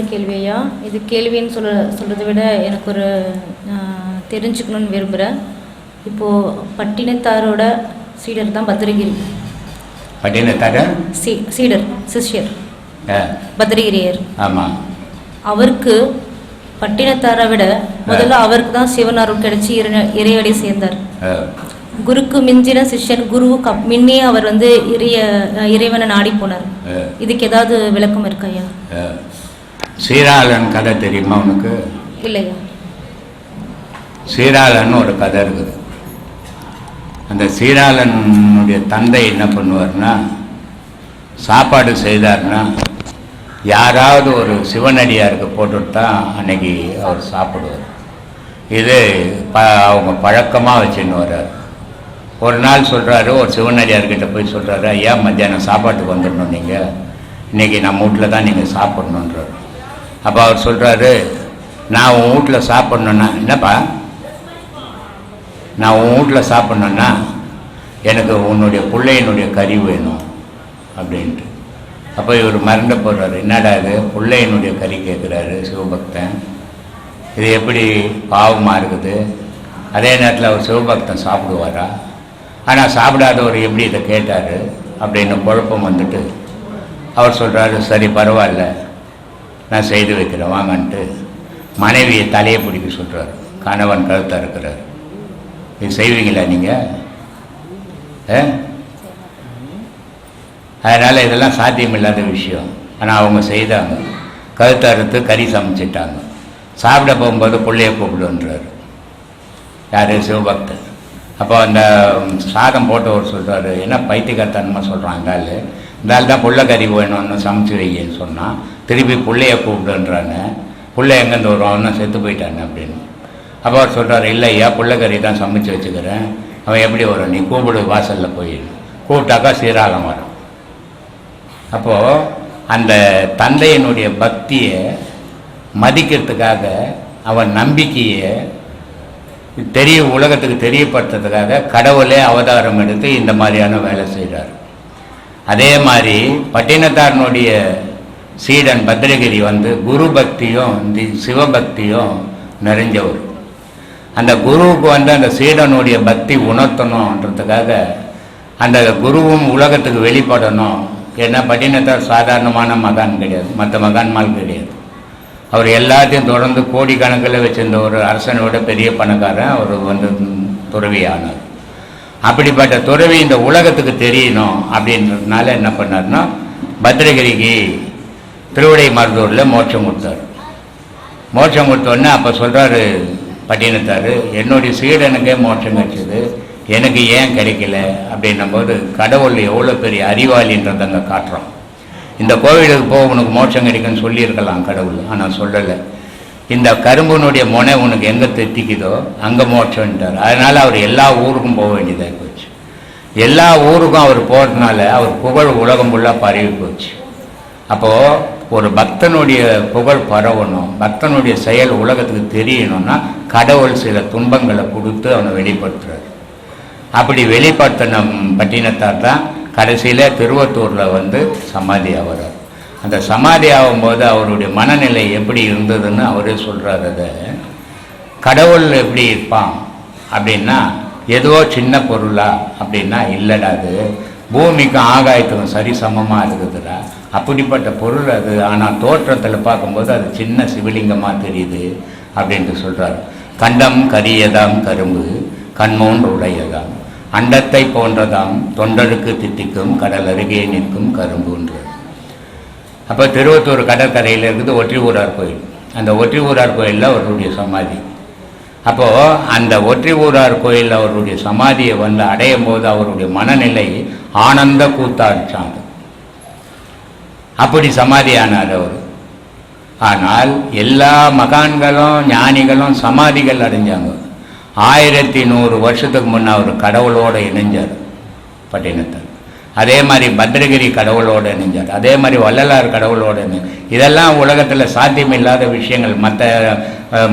நித்யானந்தம் இன்னொரு கேள்வி ஐயா. இது கேள்வின்னு சொல்ல சொல்கிறத விட எனக்கு ஒரு தெரிஞ்சுக்கணும்னு விரும்புகிறேன் இப்போது பட்டினத்தாரோட சீடர் தான் பத்ரகிரி பட்டினத்தார சீ சீடர் சிஷ்யர். ஆ. பத்ரகிரியர் ஆமாம் அவருக்கு பட்டினத்தாரை விட முதல்ல அவருக்கு தான் சிவன் அருள் கிடைச்சி இறை இறையடி சேர்ந்தார். குருக்கு மிஞ்சின சிஷ்யன் குருவுக்கு முன்னே அவர் வந்து இறைய இறைவனை நாடி போனார். இதுக்கு ஏதாவது விளக்கம் இருக்கா ஐயா. சீராளன் கதை தெரியுமா உனக்கு? இல்லையா சீராளன் ஒரு கதை இருக்குது. அந்த சீராளனுடைய தந்தை என்ன பண்ணுவார்னா சாப்பாடு செய்தார்னா யாராவது ஒரு சிவனடியாருக்கு போட்டுட்டு தான் அன்னைக்கு அவர் சாப்பிடுவார். இது ப அவங்க பழக்கமாக வச்சுன்னு வர்றார். ஒரு நாள் சொல்கிறாரு ஒரு சிவனடியார்கிட்ட போய் சொல்கிறாரு ஐயா மத்தியானம் சாப்பாட்டுக்கு வந்துடணும் நீங்கள் இன்றைக்கி நம்ம வீட்டில் தான் நீங்கள் சாப்பிட்ணுன்றார் அப்போ அவர் சொல்கிறாரு நான் உன் வீட்டில் சாப்பிட்ணுன்னா என்னப்பா? நான் உன் வீட்டில் சாப்பிட்ணுன்னா எனக்கு உன்னுடைய பிள்ளையினுடைய கறி வேணும் அப்படின்ட்டு. அப்போ இவர் மறந்து போடுறாரு என்னடா இது? பிள்ளையினுடைய கறி கேட்குறாரு சிவபக்தன். இது எப்படி பாவமாக இருக்குது? அதே நேரத்தில் அவர் சிவபக்தன் சாப்பிடுவாரா? ஆனால் சாப்பிடாதவர் எப்படி இதை கேட்டார்? அப்படின்னு குழப்பம் வந்துட்டு அவர் சொல்கிறாரு சரி பரவாயில்ல. நான் செய்து வைக்கிறேன் வாங்கன்ட்டு மனைவியை தலையை பிடிக்க சொல்கிறார் கணவன் கழுத்தாக இருக்கிறார். இது செய்வீங்களா நீங்கள் அதனால் இதெல்லாம் சாத்தியமில்லாத விஷயம். ஆனால் அவங்க செய்தாங்க. கழுத்தை அறுத்து கறி சமைச்சிட்டாங்க. சாப்பிட போகும்போது பிள்ளைய கூப்பிடுன்றார். யார்? சிவபக்தர். அப்போ அந்த சாதம் போட்டவர் சொல்கிறார் என்ன பைத்தியக்காரத்தனமாக சொல்கிறாங்க ஆள்? இந்த ஆள் தான் புள்ள கறி வேணும்னு சமைச்சு வைங்கன்னு சொன்னால் திருப்பி பிள்ளைய கூப்பிடுன்றாங்க. பிள்ளை எங்கேருந்து வரும்? அவன் செத்து போயிட்டாங்க அப்படின்னு. அப்போ அவர் சொல்கிறார் இல்லை ஐயா கறி தான் சமைச்சு வச்சுக்கிறேன். அவன் எப்படி வரும்? நீ கூப்பிடு வாசலில் போய். கூப்பிட்டாக்கா சீராகம் வரும் அப்போது அந்த தந்தையினுடைய பக்தியை மதிக்கிறதுக்காக அவன் நம்பிக்கையை தெரிய உலகத்துக்கு தெரியப்படுத்துறதுக்காக கடவுளே அவதாரம் எடுத்து இந்த மாதிரியான வேலை செய்கிறார் அதே மாதிரி பட்டினத்தாரனுடைய சீடன் பத்ரகிரி வந்து குரு பக்தியும் தி சிவபக்தியும் நிறைஞ்சவர் அந்த குருவுக்கு வந்து அந்த சீடனுடைய பக்தி உணர்த்தணுன்றதுக்காக அந்த குருவும் உலகத்துக்கு வெளிப்படணும். ஏன்னா பட்டினத்தார் சாதாரணமான மகான் கிடையாது. மற்ற மகான்மால் கிடையாது. அவர் எல்லாத்தையும் தொடர்ந்து கோடிக்கணக்கில் வச்சிருந்த ஒரு அரசனோட பெரிய பணக்காரன் அவர் வந்து துறவியானார். அப்படிப்பட்ட துறவி இந்த உலகத்துக்கு தெரியணும் அப்படின்றதுனால என்ன பண்ணார்னா பத்ரகிரிக்கு திருவிடை மருதூரில் மோட்சம் கொடுத்தார். மோட்சம் கொடுத்தோடனே அப்போ சொல்கிறாரு பட்டினத்தார் என்னுடைய சீடனுக்கே மோட்சம் கிடைச்சது. எனக்கு ஏன் கிடைக்கல? அப்படின்னும் போது கடவுள் எவ்வளோ பெரிய அறிவாளின்றதை அங்கே காட்டுறோம். இந்த கோவிலுக்கு போக உனக்கு மோட்சம் கிடைக்குன்னு சொல்லியிருக்கலாம் கடவுள். ஆனால் சொல்லலை. இந்த கரும்புனுடைய முனை உனக்கு எங்கே தெத்திக்குதோ அங்கே மோட்சம்ன்றார் அதனால் அவர் எல்லா ஊருக்கும் போக வேண்டியதாக போச்சு. எல்லா ஊருக்கும் அவர் போகிறதுனால அவர் புகழ் உலகம் ஃபுல்லாக பரவி போச்சு. அப்போது ஒரு பக்தனுடைய புகழ் பரவணும் பக்தனுடைய செயல் உலகத்துக்கு தெரியணும்னா கடவுள் சில துன்பங்களை கொடுத்து அவனை வெளிப்படுத்துறாரு. அப்படி வெளிப்படுத்தின பட்டினத்தார் தான் கடைசியில் திருவத்தூரில் வந்து சமாதி ஆகிறார் அந்த சமாதி ஆகும்போது அவருடைய மனநிலை எப்படி இருந்ததுன்னு அவரே சொல்கிறார் அதை. கடவுள் எப்படி இருப்பான் அப்படின்னா ஏதோ சின்ன பொருளா அப்படின்னா இல்லைடா அது. பூமிக்கும் ஆகாயத்துக்கும் சரிசமமாக இருக்குதுடா. அப்படிப்பட்ட பொருள் அது. ஆனால் தோற்றத்தில் பார்க்கும்போது அது சின்ன சிவலிங்கமாக தெரியுது அப்படின்ட்டு சொல்கிறார் கண்டம் கரியதாம் கரும்பு கண்மோன்று உடையதாம் அண்டத்தை போன்றதாம் தொண்டருக்கு தித்திக்கும் கடல் அருகே நிற்கும் கரும்புன்றது. அப்போ திருவத்தூர் கடற்கரையில் இருக்குது ஒற்றி ஊரார் கோயில். அந்த ஒற்றி ஊரார் கோயிலில் அவருடைய சமாதி. அப்போது அந்த ஒற்றி ஊரார் கோயிலில் அவருடைய சமாதியை வந்து அடையும் போது அவருடைய மனநிலை ஆனந்த கூத்தாடிச்சாங்க அப்படி சமாதியானார் அவர். ஆனால் எல்லா மகான்களும் ஞானிகளும் சமாதிகள் அடைஞ்சாங்க. ஆயிரத்தி நூறு வருஷத்துக்கு முன்னே அவர் கடவுளோடு இணைஞ்சார் பட்டினத்தார். அதே மாதிரி பத்ரகிரி கடவுளோடு இணைஞ்சார். அதே மாதிரி வள்ளலார் கடவுளோடு இணைஞ்சார். இதெல்லாம் உலகத்தில் சாத்தியமில்லாத விஷயங்கள். மற்ற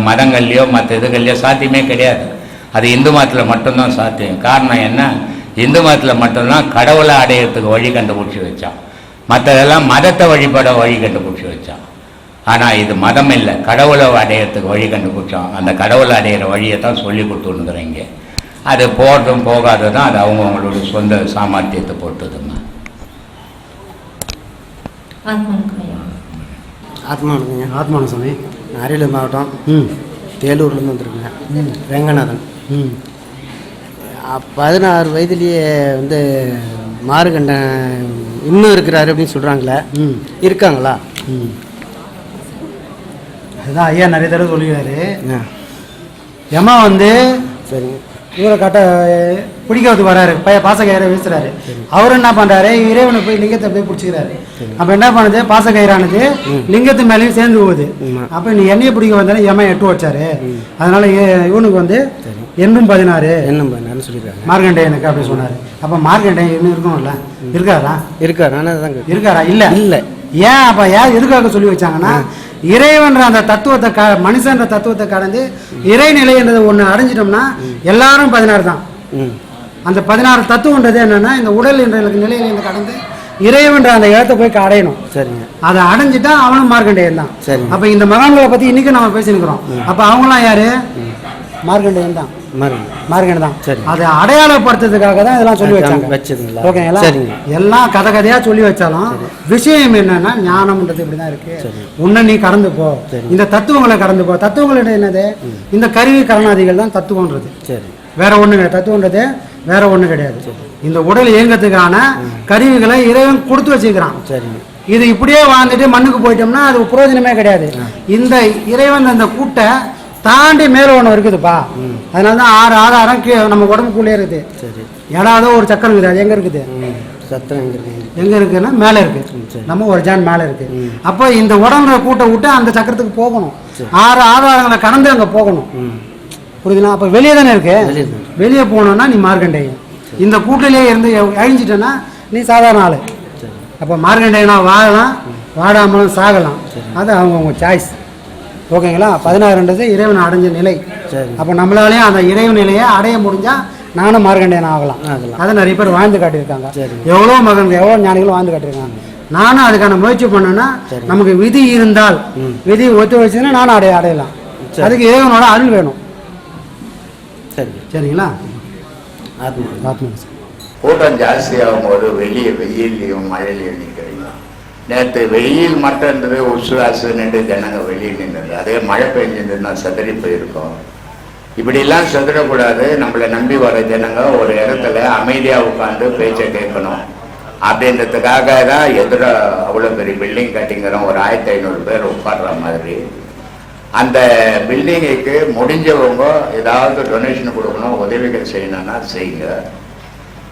மதங்கள்லையோ மற்ற இதுகள்லையோ சாத்தியமே கிடையாது. அது இந்து மதத்தில் மட்டும்தான் சாத்தியம். காரணம் என்ன? இந்து மதத்தில் மட்டும்தான் கடவுளை அடையிறதுக்கு வழி கண்டுபிடிச்சி வச்சான். மற்றதெல்லாம் மதத்தை வழிபட வழி கண்டுபிடிச்சி வச்சான். ஆனால் இது மதம் இல்லை. கடவுளை அடையிறதுக்கு வழி கண்டுபிடிச்சோம் அந்த கடவுளை அடையிற வழியை தான் சொல்லி கொடுத்துருக்குறீங்க அது போகிறதும் போகாததும் அது அவங்கவுங்களுடைய சொந்த சாமர்த்தியத்தை பொறுத்ததுமா ஆத்மானுங்க ஆத்மானு சாமி நான் அரியலூர் மாவட்டம் ம். தேலூர்லேருந்து வந்திருக்கேங்க ம். ரெங்கநாதன். ம். பதினாறு வயதுலேயே வந்து மாறுகண்டன் இன்னும் இருக்கிறாரு அப்படின்னு சொல்கிறாங்களே ம். இருக்காங்களா? அதுதான் ஐயா நிறைய தடவை சொல்லிடுறாரு ஆ. எம்மா வந்து சரிங்க. இவரை கட்ட பிடிக்கிறதுக்கு வராரு. பைய பாசக்கயிறை வீசுறாரு. அவர் என்ன பண்றாரு? இறைவனை போய் லிங்கத்தை போய் பிடிச்சிக்கிறாரு. அப்ப என்ன பண்ணுது? பாசக்கயிறானது லிங்கத்து மேலேயும் சேர்ந்து போகுது. அப்ப நீ எண்ணெயை பிடிக்க வந்தாலும் ஏமா எட்டு வச்சாரு. அதனால இவனுக்கு வந்து எண்ணும் பதினாறு. என்ன பண்ணான்னு சொல்லியிருக்காங்க. மார்கண்டேயனுக்கு அப்படி சொன்னாரு. அப்ப மார்கண்டேயன் இன்னும் இருக்கணும்ல இருக்காரா? இருக்கா நானே தாங்க இருக்காரா? இல்ல. இல்லை. ஏன் அப்ப ஏன் எதுக்காக சொல்லி வச்சாங்கன்னா இறைவன்ற அந்த தத்துவத்தை க மனுஷன்ற தத்துவத்தை கடந்து இறைநிலைன்றது ஒண்ணு அடைஞ்சிட்டோம்னா எல்லாரும் பதினாறு தான். அந்த பதினாறு தத்துவன்றது என்னன்னா இந்த உடல் என்ற நிலையில இருந்து கடந்து இறைவன்ற அந்த இடத்தை போய் அடையணும். சரிங்க. அதை அடைஞ்சிட்டா அவனும் மார்க்கண்டேயன் தான். சரிங்க. அப்ப இந்த மகான்களை பத்தி இன்னைக்கு நம்ம பேசியிருக்கிறோம் அப்ப அவங்களாம் யாரு? மார்க்கண்டேயன் தான் மாறுங்க மார்க்கண்ட் தான் சரி. அதை அடையாளப்படுத்துறதுக்காக தான் இதெல்லாம் சொல்லி வச்சாங்க. வச்சதுங்களா? ஓகேங்களா. எல்லாம் கதை கதையா சொல்லி வச்சாலும் விஷயம் என்னன்னா ஞானம்ன்றது இப்படிதான் இருக்கு. உன்னை நீ கடந்து போ. இந்த தத்துவங்களை கடந்து போ. தத்துவங்கள் என்னது? இந்த கருவி கரணாதிகள் தான் தத்துவம்ன்றது. சரி. வேற ஒண்ணு கிடையாது தத்துவன்றது வேற ஒண்ணு கிடையாது. இந்த உடல் இயங்கத்துக்கான கருவிகளை இறைவன் கொடுத்து வச்சிருக்கிறான். சரிங்க இது இப்படியே வாழ்ந்துட்டு மண்ணுக்கு போயிட்டோம்னா அது பிரயோஜனமே கிடையாது. இந்த இறைவன் அந்த கூட்டை தாண்டி மேல ஒண்ணு இருக்குதுப்பா. அதனால தான் ஆறு ஆதாரம் கீழே நம்ம உடம்புக்குள்ளே இருக்குது. சரி. ஏடாதோ ஒரு சக்கரம் இருக்குது. அது எங்க இருக்குது? ம். சத்தம் எங்கே இருக்குங்க எங்க இருக்குன்னா மேல இருக்கு. சரி. நம்ம ஒரு ஜான் மேல இருக்கு. அப்போ இந்த உடம்புல கூட்டை விட்டு அந்த சக்கரத்துக்கு போகணும். ஆறு ஆதாரங்களை கடந்து அங்க போகணும். ம். புரியுதுங்களா? அப்ப வெளியே தானே இருக்கு? வெளியே போனோம்னா நீ மார்க்கண்டேயன் இந்த கூட்டிலே இருந்து அழிஞ்சிட்டேன்னா நீ சாதாரண ஆளு. அப்போ மார்க்கண்டேயனா வாழலாம். வாடாமலும் சாகலாம். அது அவங்கவுங்க சாய்ஸ் ஓகேங்களா? பதினாறுன்றது இறைவன் அடைஞ்ச நிலை. சரி. அப்போ நம்மளாலேயும் அந்த இறைவன் நிலையை அடைய முடிஞ்சா நானும் மார்க்கண்டேயன் ஆகலாம். அதை நிறைய பேர் வாழ்ந்து காட்டியிருக்காங்க. சரி. எவ்வளோ மகன்கள் எவ்வளோ ஞானிகளும் வாழ்ந்து காட்டியிருக்காங்க. நானும் அதுக்கான முயற்சி பண்ணேன்னா நமக்கு விதி இருந்தால் விதி ஒத்து வச்சுன்னா நானும் அடைய அடையலாம். சரி. அதுக்கு இறைவனோட அருள் வேணும். சரிங்க சரிங்களா? ஆத்மா. ஆத்மா. கூட்டம் ஜாஸ்தியாகும் போது வெளியே வெயில்லையும் மழையிலையும் நிற்கிறீங்க நேற்று வெயில் மட்டும் இருந்தது உசுவாசு நின்று ஜனங்க வெளியில் நின்றது. அதே மழை பெஞ்சிருந்ததுன்னா சதறி போயிருக்கோம். இப்படிலாம் செதறக்கூடாது. நம்மளை நம்பி வர ஜனங்க ஒரு இடத்துல அமைதியாக உட்காந்து பேச்சை கேட்கணும். அப்படின்றதுக்காக தான் எதிர அவ்வளோ பெரிய பில்டிங் கட்டிங்கிறோம் ஒரு ஆயிரத்தி ஐநூறு பேர் உட்கார்ற மாதிரி. அந்த பில்டிங்குக்கு முடிஞ்சவங்க ஏதாவது டொனேஷன் கொடுக்கணும் உதவிகள் செய்யணும்னா செய்யுங்க.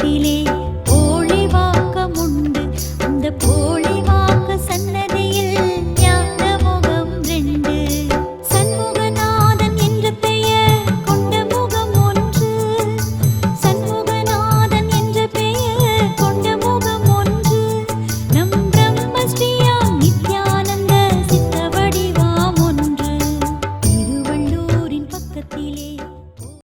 காட்டிலே